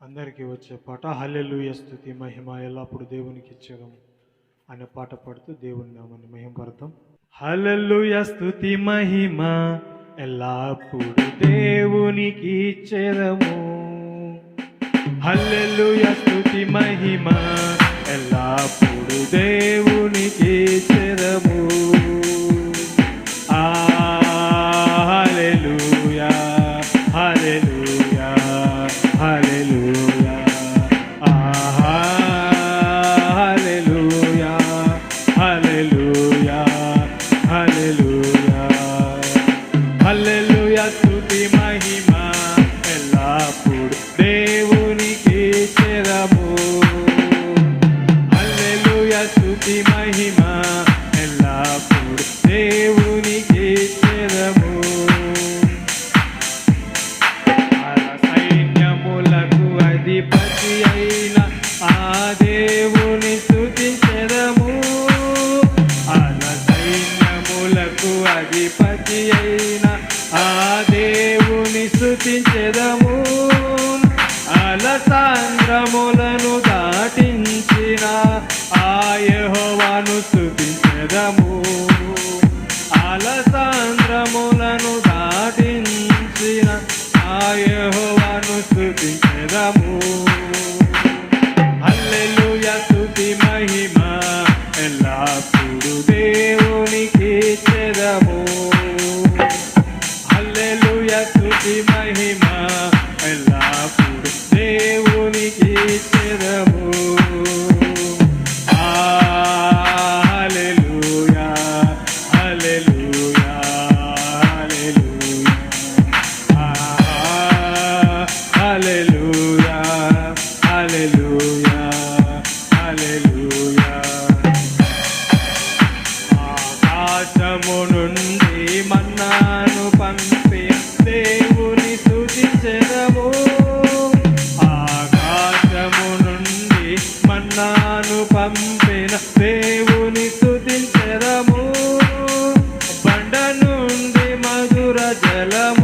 అందరికీ వచ్చే పాట హల్లెలూయ స్థుతి మహిమ ఎల్లప్పుడు దేవునికి ఇచ్చేదాం అనే పాట పాడుతూ దేవుని నామాన్ని మహిమపడతాం హల్లెలూయ స్థుతి మహిమ ఎల్లప్పుడు దేవునికి ఇచ్చేదము హల్లెలూయ స్థుతి మహిమ ఎల్లప్పుడు దేవు కీర్తించెదము అలసాంద్రములను అల సాంద్రములను దాటించిన హల్లెలూయా హల్లెలూయా హల్లెలూయా ఆకాశము నుండి మన్నాను పంపి దేవుని స్తుతించెదము. ఆకాశము నుండి మన్నాను పంపిన దేవుని స్తుతించెదము. బండ నుండి మధుర జలము